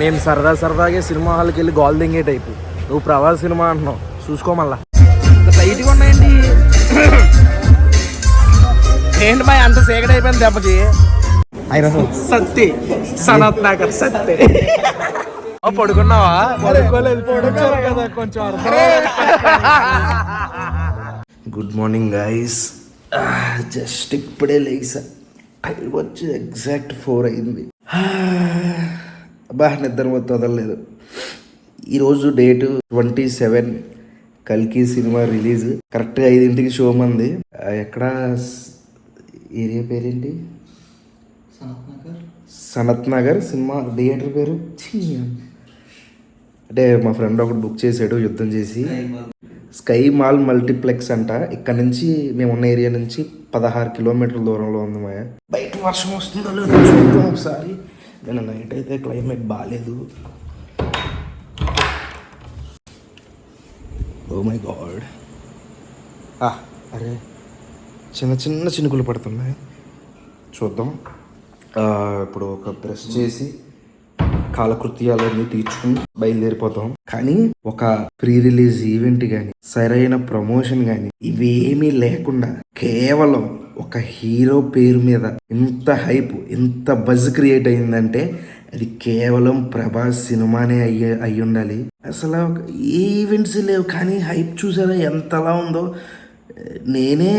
మేము సరదా సరదాగా సినిమా హాల్కి వెళ్ళి గోల్ దింగే టైపు. నువ్వు ప్రభాస్ సినిమా అంటున్నావు. చూసుకో మళ్ళా. లైట్గా ఉన్నాయండి. ఏంటి మా అంత సేకట్ అయిపోయింది దెబ్బకి? అయినా సత్తి. సనత్ నగర్ సత్తి. పడుకున్నావా? పడుకోలేదు పడుకోలేదు కదా కొంచెం గుడ్ మార్నింగ్ గైస్ జస్ట్ ఇప్పుడే లేసా. టైం వచ్చి ఎగ్జాక్ట్ ఫోర్ అయింది. బా నిద్ర మొత్తం వదలలేదు. ఈరోజు డేటు ట్వంటీ సెవెన్ కల్కి సినిమా రిలీజ్. కరెక్ట్గా ఐదింటికి షో మంది. ఎక్కడ? ఏరియా పేరేంటి? సనత్ నగర్ సినిమా థియేటర్ పేరు. అంటే మా ఫ్రెండ్ ఒకటి బుక్ చేశాడు యుద్ధం చేసి. Sky mall. మల్టీప్లెక్స్ అంట. ఇక్కడ నుంచి మేము ఉన్న ఏరియా నుంచి పదహారు కిలోమీటర్ల దూరంలో ఉంది మాయ. బయట వర్షం వస్తుందో లేదో చూద్దాం ఒకసారి. నేను నైట్ అయితే క్లైమేట్ బాగాలేదు ఓ మై గాడ్ అరే చిన్న చిన్న చినుకులు పడుతున్నాయి. చూద్దాం. ఆ, ఇప్పుడు ఒక బ్రష్ చేసి కాలకృత్యాలన్నీ తీర్చుకుని బయలుదేరిపోతాం. కానీ ఒక ప్రీ రిలీజ్ ఈవెంట్ కానీ సరైన ప్రమోషన్ కానీ ఇవేమీ లేకుండా కేవలం ఒక హీరో పేరు మీద ఇంత హైప్ ఇంత బజ్ క్రియేట్ అయిందంటే అది కేవలం ప్రభాస్ సినిమానే అయ్యే అయి ఉండాలి అసలు ఏ ఈవెంట్స్ లేవు కానీ హైప్ చూసారా ఎంతలా ఉందో? నేనే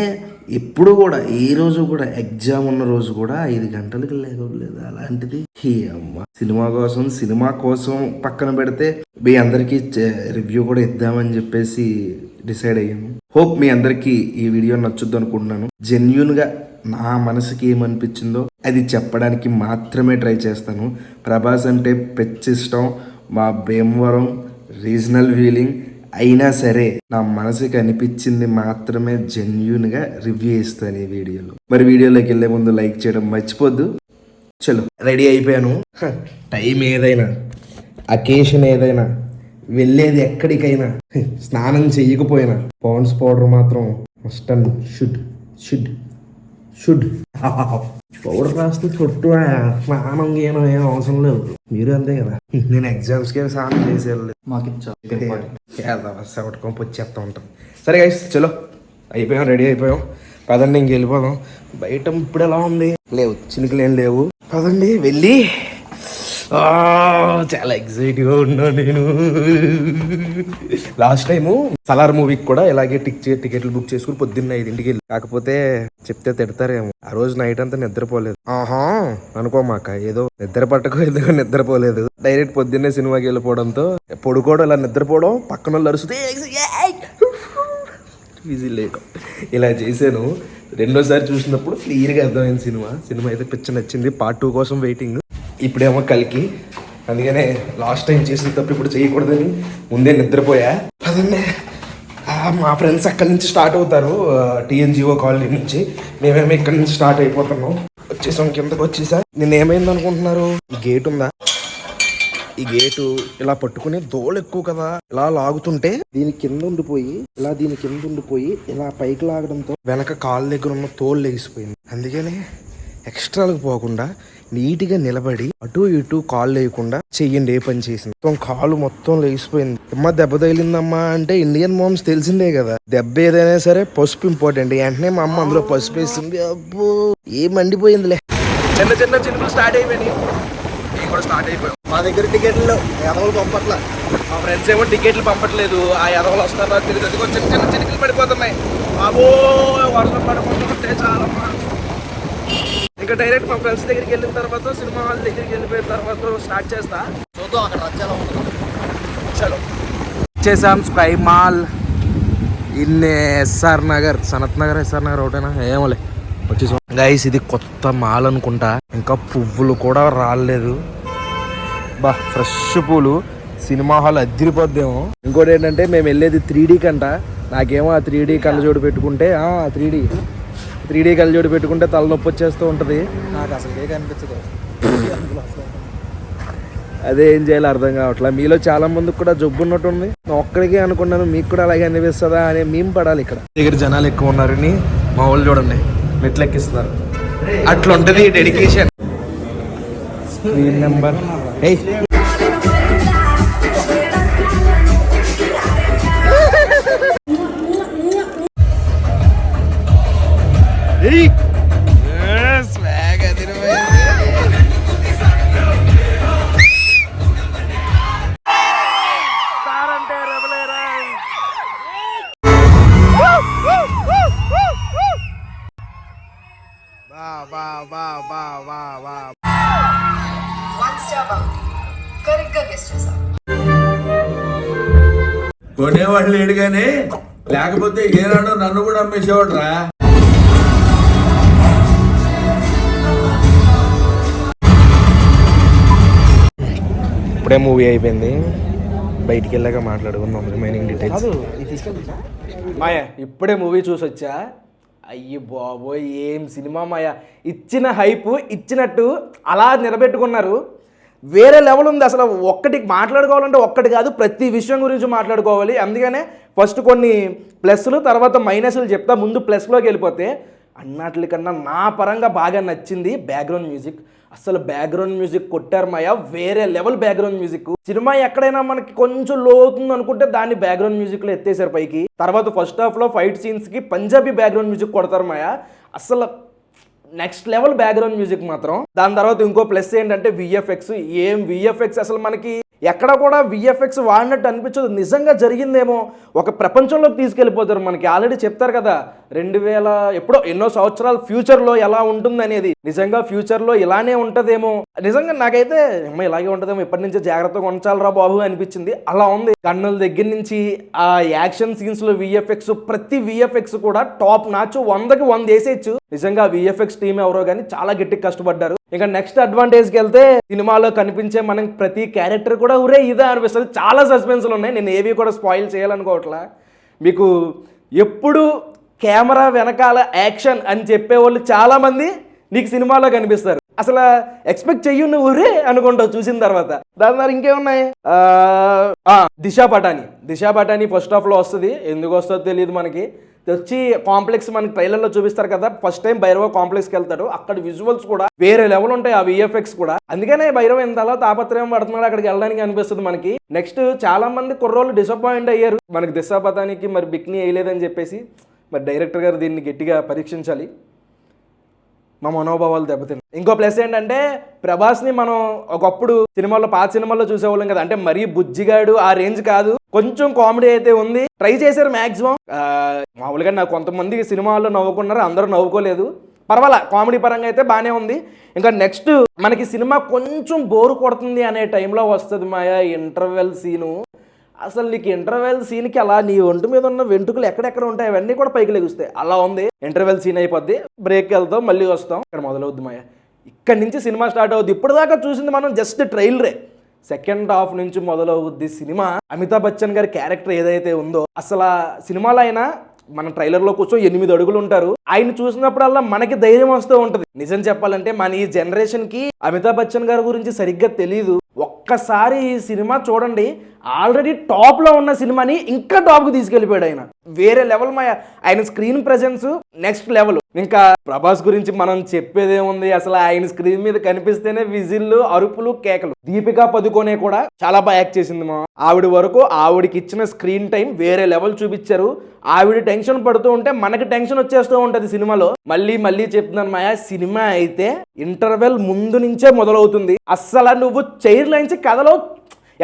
ఎప్పుడు కూడా ఏ రోజు కూడా ఎగ్జామ్ ఉన్న రోజు కూడా ఐదు గంటలకు లేకపోలేదు అలాంటిది అమ్మ. సినిమా కోసం సినిమా కోసం పక్కన పెడితే మీ అందరికీ రివ్యూ కూడా ఇద్దామని చెప్పేసి డిసైడ్ అయ్యాను. హోప్ మీ అందరికీ ఈ వీడియో నచ్చుద్దు అనుకుంటున్నాను. జెన్యున్గా నా మనసుకి ఏమనిపించిందో అది చెప్పడానికి మాత్రమే ట్రై చేస్తాను. ప్రభాస్ అంటే పెచ్చిష్టం మా భీమవరం రీజనల్ ఫీలింగ్ అయినా సరే నా మనసుకి అనిపించింది మాత్రమే జెన్యున్గా రివ్యూ ఇస్తాను ఈ వీడియోలో మరి వీడియోలోకి వెళ్ళే ముందు లైక్ చేయడం మర్చిపోద్దు. చలో. రెడీ అయిపోయాను. టైం ఏదైనా అకేషన్ ఏదైనా వెళ్ళేది ఎక్కడికైనా స్నానం చెయ్యకపోయినా పౌండ్స్ పౌడర్ మాత్రం must and should should should powder రాస్తే చుట్టూ స్నానం గీయడం ఏం అవసరం లేదు. మీరు అంతే కదా. నేను ఎగ్జామ్స్కి స్నానం చేసేయాలి మాకు వచ్చేస్తా ఉంటాం. సరే గైస్ చలో. అయిపోయాం రెడీ అయిపోయాం. పదండి ఇంక వెళ్ళిపోదాం బయట ఇప్పుడు ఎలా ఉంది? లేవు చినుకులు ఏం లేవు. పదండి వెళ్ళి. ఆ, చాలా ఎగ్జైట్గా ఉన్నా నేను. లాస్ట్ టైము సలార్ మూవీకి కూడా ఇలాగే టిక్ టికెట్లు బుక్ చేసుకుని పొద్దున్న ఐదింటికి వెళ్ళి. కాకపోతే చెప్తే తిడతారేమో. ఆ రోజు నైట్ అంతా నిద్రపోలేదు. ఆహా. అనుకోమాక ఏదో నిద్ర పట్టకో ఏదో నిద్రపోలేదు. డైరెక్ట్ పొద్దున్నే సినిమాకి వెళ్ళిపోవడంతో పడుకోవడం ఇలా నిద్రపోవడం పక్కన వాళ్ళు అరుస్తుంది ఇలా చేశాను. రెండోసారి చూసినప్పుడు క్లియర్గా అర్థమైంది సినిమా. సినిమా అయితే పిచ్చ నచ్చింది. పార్ట్ టూ కోసం వెయిటింగ్ ఇప్పుడేమో కలికి. అందుకనే లాస్ట్ టైం చేసిన తప్పు ఇప్పుడు చేయకూడదని ముందే నిద్రపోయా. పదండి. మా ఫ్రెండ్స్ అక్కడి నుంచి స్టార్ట్ అవుతారు. టీఎన్జిఓ కాలనీ నుంచి. మేమేమో ఇక్కడి నుంచి స్టార్ట్ అయిపోతున్నాం. వచ్చేసాం కిందకు వచ్చేసా. నేను ఏమైంది అనుకుంటున్నారు గేట్ ఉందా? ఈ గేటు ఇలా పట్టుకుని దోలు ఎక్కువ కదా. ఇలా లాగుతుంటే దీని కింద ఉండిపోయి ఇలా దీని కింద ఉండిపోయి ఇలా పైకి లాగడంతో వెనక కాలు దగ్గర ఉన్న తోలు లేచిపోయింది అందుకని ఎక్స్ట్రాలకు పోకుండా నీట్గా నిలబడి అటు ఇటు కాలు లేకుండా చెయ్యండి ఏ పని చేసింది. మొత్తం కాలు మొత్తం లేచిపోయింది అమ్మ దెబ్బ తగిలిందమ్మా అంటే ఇండియన్ మామ్స్ తెలిసిందే కదా. దెబ్బ ఏదైనా సరే పసుపు ఇంపార్టెంట్. వెంటనే మా అమ్మ అందులో పసుపు వేసింది. అబ్బో ఏం మండిపోయిందిలే. చిన్న చిన్న చిన్నలు స్టార్ట్ అయిపోయినాయి. కూడా స్టార్ట్ అయిపోయాం. మా దగ్గర టికెట్లు ఎదవలు పంపట్ల. మా ఫ్రెండ్స్ ఏమో టికెట్లు పంపట్లేదు. ఆ ఎదవలు వస్తారా తిరిగి అది చిన్న చిన్న చిన్నకలు పడిపోతున్నాయి. బాబో వర్షం పడిపోతుంటే చాలా ఇంకా డైరెక్ట్ మా ఫ్రెండ్స్ దగ్గరికి వెళ్ళిన తర్వాత సినిమా హాల్ దగ్గరికి వెళ్ళిపోయిన తర్వాత స్టార్ట్ చేస్తా. చూద్దాం అక్కడ రచ్చేలా ఉంటుంది? చలో చేసాం స్కై మాల్. ఇన్ని ఎస్ఆర్ నగర్. సనత్ నగర్ ఎస్ఆర్ నగర్ ఒకటేనా? ఏమోలే. వచ్చేసాం. గైస్ ఇది కొత్త మాల్ అనుకుంటా. ఇంకా పువ్వులు కూడా రాలేదు. బా ఫ్రెష్ పూలు. సినిమా హాల్ అద్దరిపోద్దేమో ఇంకోటి ఏంటంటే మేము వెళ్ళేది త్రీ కంట. నాకేమో ఆ త్రీ డీ కళ్ళజోడు పెట్టుకుంటే త్రీ డీ. త్రీ డీ కళ్ళజోడు పెట్టుకుంటే తలనొప్పి వచ్చేస్తూ ఉంటుంది. నాకు అసలు ఏ కనిపించదు అదే ఏం చేయాలో అర్థం కావట్లేదు మీలో చాలా మందికి కూడా జబ్బు ఉన్నట్టుంది. నేను ఒక్కడికే అనుకున్నాను మీకు కూడా అలాగే అనిపిస్తుందా అనే మేము పడాలి ఇక్కడ. దగ్గర జనాలు ఎక్కువ ఉన్నారని మా వాళ్ళు చూడండి మెట్లు ఎక్కిస్తున్నారు అట్లా ఉంటుంది డెడికేషన్ screen number. 8 కొనేవాళ్ళు లేడు కానీ లేకపోతే ఏనాడో నన్ను కూడా అమ్మేసేవాడు రా ఇప్పుడే మూవీ అయిపోయింది. బయటికి వెళ్ళాక మాట్లాడుకుందాం రిమైనింగ్ డీటెయిల్స్ మాయ ఇప్పుడే మూవీ చూసి వచ్చా అయ్యి బాబోయ్ ఏం సినిమా మాయ? ఇచ్చిన హైప్ ఇచ్చినట్టు అలా నిలబెట్టుకున్నారు. వేరే లెవెల్ ఉంది అసలు. ఒక్కటి మాట్లాడుకోవాలంటే ఒక్కటి కాదు ప్రతి విషయం గురించి మాట్లాడుకోవాలి. అందుకనే ఫస్ట్ కొన్ని ప్లస్లు తర్వాత మైనస్లు చెప్తా. ముందు ప్లస్లోకి వెళ్ళిపోతే అన్నట్లకన్నా నా పరంగా బాగా నచ్చింది బ్యాక్గ్రౌండ్ మ్యూజిక్ అసలు బ్యాక్గ్రౌండ్ మ్యూజిక్ కొట్టారు మాయా వేరే లెవెల్ బ్యాక్గ్రౌండ్ మ్యూజిక్ సినిమా ఎక్కడైనా మనకి కొంచెం లో అవుతుంది అనుకుంటే దాన్ని బ్యాక్గ్రౌండ్ మ్యూజిక్లో ఎత్తేసారు పైకి. తర్వాత ఫస్ట్ హాఫ్లో ఫైట్ సీన్స్కి పంజాబీ బ్యాక్గ్రౌండ్ మ్యూజిక్ కొడతారు మాయా. అసలు నెక్స్ట్ లెవెల్ బ్యాక్గ్రౌండ్ మ్యూజిక్ మాత్రం. దాని తర్వాత ఇంకో ప్లస్ ఏంటంటే విఎఫ్ఎక్స్ ఏం విఎఫ్ఎక్స్ అసలు మనకి ఎక్కడ కూడా విఎఫ్ఎక్స్ వాడినట్టు అనిపించదు. నిజంగా జరిగిందేమో ఒక ప్రపంచంలోకి తీసుకెళ్ళిపోతారు మనకి. ఆల్రెడీ చెప్తారు కదా రెండు వేల ఎప్పుడో ఎన్నో సంవత్సరాల ఫ్యూచర్లో ఎలా ఉంటుంది అనేది నిజంగా ఫ్యూచర్లో ఇలానే ఉంటుందేమో. నిజంగా నాకైతే అమ్మ ఇలాగే ఉంటుందేమో. ఇప్పటి నుంచే జాగ్రత్తగా ఉంచాలరా బాబు అనిపించింది. అలా ఉంది. కన్నుల దగ్గర నుంచి ఆ యాక్షన్ సీన్స్లో విఎఫ్ఎక్స్ ప్రతి విఎఫ్ఎక్స్ కూడా టాప్ నాచు వందకి వంద వేసేయచ్చు. నిజంగా విఎఫ్ఎక్స్ టీం ఎవరో కానీ చాలా గట్టిగా కష్టపడ్డారు. ఇంకా నెక్స్ట్ అడ్వాంటేజ్కి వెళ్తే సినిమాలో కనిపించే మనం ప్రతి క్యారెక్టర్ కూడా ఉరే ఇదే అనిపిస్తుంది. చాలా సస్పెన్స్లు ఉన్నాయి. నేను ఏవి కూడా స్పాయిల్ చేయాలనుకోవట్లా. మీకు ఎప్పుడు కెమెరా వెనకాల యాక్షన్ అని చెప్పేవాళ్ళు చాలామంది నీకు సినిమాలో కనిపిస్తారు. అసలు ఎక్స్పెక్ట్ చెయ్యు నువ్వు అనుకుంటావు చూసిన తర్వాత. దాని ద్వారా ఇంకేమున్నాయి? దిశా పటాని. దిశా పటాని ఫస్ట్ హాఫ్లో వస్తుంది. ఎందుకు వస్తుందో తెలియదు మనకి. వచ్చి కాంప్లెక్స్ మనకి ట్రైలర్లో చూపిస్తారు కదా. ఫస్ట్ టైం భైరవ కాంప్లెక్స్కి వెళ్తాడు. అక్కడ విజువల్స్ కూడా వేరే లెవెల్ ఉంటాయి ఆ విఎఫ్ఎక్స్ కూడా. అందుకనే భైరవ ఎంతలా తాపత్రయం పడుతున్నాడు అక్కడికి వెళ్ళడానికి అనిపిస్తుంది మనకి. నెక్స్ట్ చాలా మంది కుర్రోళ్ళు డిసప్పాయింట్ అయ్యారు. మనకి దిశాపతానికి మరి బిక్నీ వేయలేదని చెప్పేసి మరి డైరెక్టర్ గారు దీన్ని గట్టిగా పరీక్షించాలి. మా మనోభావాలు దెబ్బతిన్నాయి. ఇంకో ప్లస్ ఏంటంటే ప్రభాస్ని మనం ఒకప్పుడు సినిమాల్లో పాత సినిమాల్లో చూసేవాళ్ళం కదా. అంటే మరీ బుజ్జిగాడు ఆ రేంజ్ కాదు. కొంచెం కామెడీ అయితే ఉంది. ట్రై చేశారు మ్యాక్సిమం మామూలుగా నాకు కొంతమంది సినిమాల్లో నవ్వుకున్నారు అందరూ నవ్వుకోలేదు. పర్వాలా కామెడీ పరంగా అయితే బాగానే ఉంది. ఇంకా నెక్స్ట్ మనకి సినిమా కొంచెం బోరు కొడుతుంది అనే టైంలో వస్తుంది మాయా ఇంటర్వెల్ సీను. అసలు నీకు ఇంటర్వెల్ సీన్కి అలా నీ ఒంటి మీద ఉన్న వెంట్రుకలు ఎక్కడెక్కడ ఉంటాయి? అవన్నీ కూడా పైకి లెగుస్తాయి. అలా ఉంది. ఇంటర్వెల్ సీన్ అయిపోద్ది. బ్రేక్ వెళ్తాం మళ్ళీ వస్తాం. ఇక్కడ మొదలవుద్ది మాయ. ఇక్కడ నుంచి సినిమా స్టార్ట్ అవుద్ది. ఇప్పటిదాకా దాకా చూసింది మనం జస్ట్ ట్రైలరే సెకండ్ హాఫ్ నుంచి మొదలవుద్ది సినిమా. అమితాబ్ బచ్చన్ గారి క్యారెక్టర్ ఏదైతే ఉందో అసలు సినిమాలో అయినా మన ట్రైలర్లో కూర్చొని ఎనిమిది అడుగులు ఉంటారు. ఆయన చూసినప్పుడల్లా మనకి ధైర్యం వస్తూ ఉంటుంది. నిజం చెప్పాలంటే మన ఈ జనరేషన్కి అమితాబ్ బచ్చన్ గారి గురించి సరిగ్గా తెలియదు ఒక్కసారి ఈ సినిమా చూడండి. ఆల్రెడీ టాప్లో ఉన్న సినిమాని ఇంకా టాప్కు తీసుకెళ్ళిపోయాడు ఆయన. వేరే లెవెల్ మా ఆయన స్క్రీన్ ప్రెజెన్స్ నెక్స్ట్ లెవెల్. ఇంకా ప్రభాస్ గురించి మనం చెప్పేదేముంది అసలు ఆయన స్క్రీన్ మీద కనిపిస్తేనే విజిల్లు అరుపులు కేకలు. దీపికా పదుకోనే కూడా చాలా బాగా యాక్ట్ చేసింది మా. ఆవిడ వరకు ఆవిడకి ఇచ్చిన స్క్రీన్ టైం వేరే లెవెల్ చూపించారు. ఆవిడ టెన్షన్ పడుతూ ఉంటే మనకి టెన్షన్ వచ్చేస్తూ ఉంటది సినిమాలో. మళ్ళీ మళ్ళీ చెప్తున్నాను మాయా సినిమా అయితే ఇంటర్వెల్ ముందు నుంచే మొదలవుతుంది. అస్సలు నువ్వు చైర్ లైన్స్ కథలో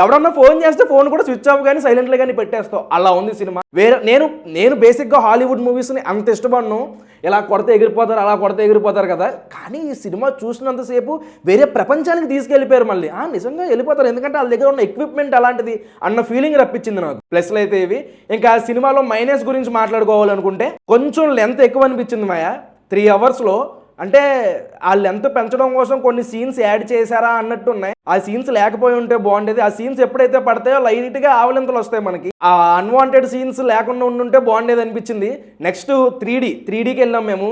ఎవడన్నా ఫోన్ చేస్తే ఫోన్ కూడా స్విచ్ ఆఫ్ కానీ సైలెంట్లో కానీ పెట్టేస్తావు. అలా ఉంది సినిమా. వేరే నేను నేను బేసిక్గా హాలీవుడ్ మూవీస్ని అంత ఇష్టపడను. ఇలా కొడితే ఎగిరిపోతారు అలా కొడితే ఎగిరిపోతారు కదా. కానీ ఈ సినిమా చూసినంతసేపు వేరే ప్రపంచానికి తీసుకెళ్ళిపోయారు మళ్ళీ. ఆ నిజంగా వెళ్ళిపోతారు. ఎందుకంటే వాళ్ళ దగ్గర ఉన్న ఎక్విప్మెంట్ అలాంటిది అన్న ఫీలింగ్ రప్పించింది నాకు. ప్లస్లు అయితే ఇవి. ఇంకా ఆ సినిమాలో మైనస్ గురించి మాట్లాడుకోవాలనుకుంటే కొంచెం లెంత్ ఎక్కువ అనిపించింది మాయా. త్రీ అవర్స్లో అంటే ఆ లెంత్ పెంచడం కోసం కొన్ని సీన్స్ యాడ్ చేశారా అన్నట్టు ఉన్నాయి ఆ సీన్స్ లేకపోయి ఉంటే బాగుండేది. ఆ సీన్స్ ఎప్పుడైతే పడతాయో లైట్గా ఆవలింతలు వస్తాయి మనకి. ఆ అన్వాంటెడ్ సీన్స్ లేకుండా ఉండుంటే బాగుండేది అనిపించింది. నెక్స్ట్ త్రీ డి త్రీ డీకి వెళ్ళాం మేము.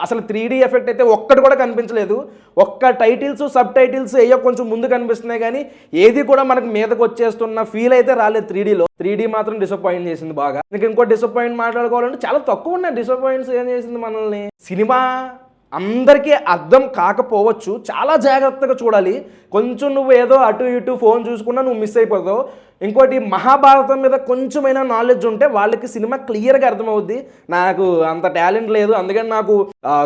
అసలు త్రీ డీ ఎఫెక్ట్ అయితే ఒక్కటి కూడా కనిపించలేదు. ఒక్క టైటిల్స్ సబ్ టైటిల్స్ ఏయో కొంచెం ముందు కనిపిస్తున్నాయి కానీ ఏది కూడా మనకు మీదకి వచ్చేస్తున్న ఫీల్ అయితే రాలేదు త్రీ డీలో త్రీ డీ మాత్రం డిసప్పాయింట్ చేసింది బాగా. ఇంకా ఇంకో డిసప్పాయింట్ మాట్లాడుకోవాలంటే చాలా తక్కువ ఉన్నాయి డిసప్పాయింట్స్ ఏం చేసింది మనల్ని? సినిమా అందరికీ అర్థం కాకపోవచ్చు. చాలా జాగ్రత్తగా చూడాలి. కొంచెం నువ్వు ఏదో అటు ఇటు ఫోన్ చూసుకున్నా నువ్వు మిస్ అయిపోతావు. ఇంకోటి మహాభారతం మీద కొంచెమైనా నాలెడ్జ్ ఉంటే వాళ్ళకి సినిమా క్లియర్గా అర్థమవుద్ది. నాకు అంత టాలెంట్ లేదు. అందుకని నాకు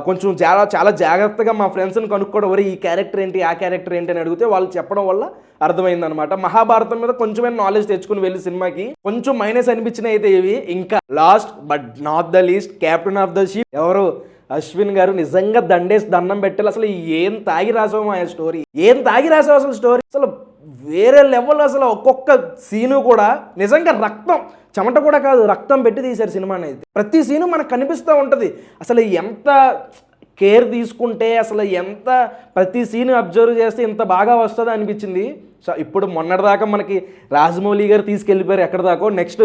కొంచెం చాలా చాలా జాగ్రత్తగా మా ఫ్రెండ్స్ని కనుక్కోవడం వరే ఈ క్యారెక్టర్ ఏంటి? ఆ క్యారెక్టర్ ఏంటి? అని అడిగితే వాళ్ళు చెప్పడం వల్ల అర్థమైంది అనమాట మహాభారతం మీద కొంచెమైనా నాలెడ్జ్ తెచ్చుకుని వెళ్ళి సినిమాకి కొంచెం మైనస్ అనిపించినవి అయితే ఇవి. ఇంకా last but not the least captain of the ship ఎవరు? అశ్విన్ గారు నిజంగా దండేసి దండం పెట్టాలి అసలు ఏం తాగి రాసావు ఆ స్టోరీ ఏం తాగి రాసావు అసలు స్టోరీ అసలు వేరే లెవెల్ అసలు ఒక్కొక్క సీను కూడా నిజంగా రక్తం చెమట కూడా కాదు రక్తం పెట్టి తీశారు సినిమాని అయితే ప్రతి సీను మనకు కనిపిస్తూ ఉంటుంది. అసలు ఎంత కేర్ తీసుకుంటే అసలు ఎంత ప్రతి సీన్ అబ్జర్వ్ చేస్తే ఇంత బాగా వస్తుందో అనిపించింది. సో ఇప్పుడు మొన్నటిదాకా మనకి రాజమౌళి గారు తీసుకెళ్ళిపోయారు ఎక్కడ దాకో నెక్స్ట్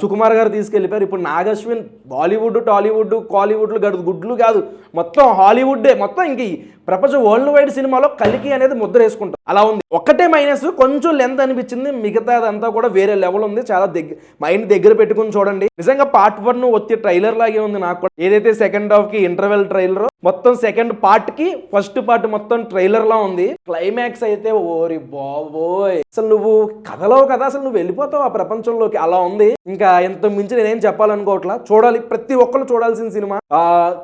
సుకుమార్ గారు తీసుకెళ్ళిపోయారు. ఇప్పుడు నాగశ్విన్ బాలీవుడ్ టాలీవుడ్ కాలీవుడ్లు గడు గుడ్లు కాదు. మొత్తం హాలీవుడ్డే. మొత్తం ఇంక ప్రపంచ వరల్డ్ వైడ్ సినిమాలో కలికి అనేది ముద్ర వేసుకుంటాం. అలా ఉంది. ఒక్కటే మైనస్ కొంచెం లెంత్ అనిపించింది మిగతాదంతా కూడా వేరే లెవెల్ ఉంది చాలా దగ్గర మైండ్ దగ్గర పెట్టుకుని చూడండి. నిజంగా పార్ట్ వన్ వచ్చే ట్రైలర్ లాగే ఉంది నాకు కూడా. ఏదైతే సెకండ్ హాఫ్కి ఇంటర్వెల్ ట్రైలర్ మొత్తం సెకండ్ పార్ట్కి ఫస్ట్ పార్ట్ మొత్తం ట్రైలర్ లా ఉంది. క్లైమాక్స్ అయితే ఓరి బాబోయ్! అసలు నువ్వు కథలో కదా అసలు నువ్వు వెళ్ళిపోతావు ఆ ప్రపంచంలోకి. అలా ఉంది. ఇంకా ఎంత మించి నేనేం చెప్పాలనుకోవట్లా చూడాలి. ప్రతి ఒక్కరు చూడాల్సిన సినిమా.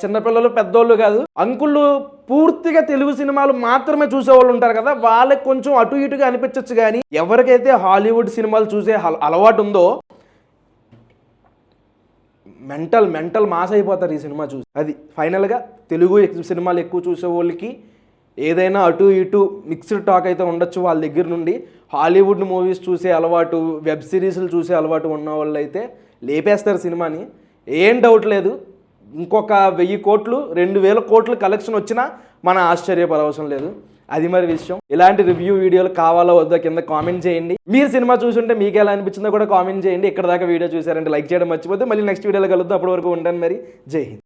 చిన్నపిల్లలు పెద్దోళ్ళు కాదు అంకుళ్ళు పూర్తిగా తెలుగు సినిమాలు మాత్రమే చూసేవాళ్ళు ఉంటారు కదా వాళ్ళకి కొంచెం అటు ఇటుగా అనిపించవచ్చు కానీ ఎవరికైతే హాలీవుడ్ సినిమాలు చూసే అలవాటు ఉందో మెంటల్ మెంటల్ మాస్ అయిపోతారు ఈ సినిమా చూసి. అది ఫైనల్గా తెలుగు సినిమాలు ఎక్కువ చూసే వాళ్ళకి ఏదైనా అటు ఇటు మిక్స్డ్ టాక్ అయితే ఉండొచ్చు వాళ్ళ దగ్గర నుండి. హాలీవుడ్ మూవీస్ చూసే అలవాటు వెబ్ సిరీస్లు చూసే అలవాటు ఉన్న వాళ్ళు అయితే లేపేస్తారు సినిమాని. ఏం డౌట్ లేదు. ఇంకొక వెయ్యి కోట్లు రెండు వేల కోట్లు కలెక్షన్ వచ్చినా మన ఆశ్చర్యపరవసరం లేదు. అది మరి విషయం. ఇలాంటి రివ్యూ వీడియోలు కావాలో వద్దో కింద కామెంట్ చేయండి. మీరు సినిమా చూసుంటే మీకు ఎలా అనిపించిందో కూడా కామెంట్ చేయండి. ఇక్కడ దాకా వీడియో చూసారంటే లైక్ చేయడం మర్చిపోతే మళ్ళీ నెక్స్ట్ వీడియోలో కలుద్దాం. అప్పటి వరకు ఉంటాను మరి. జై హింద్.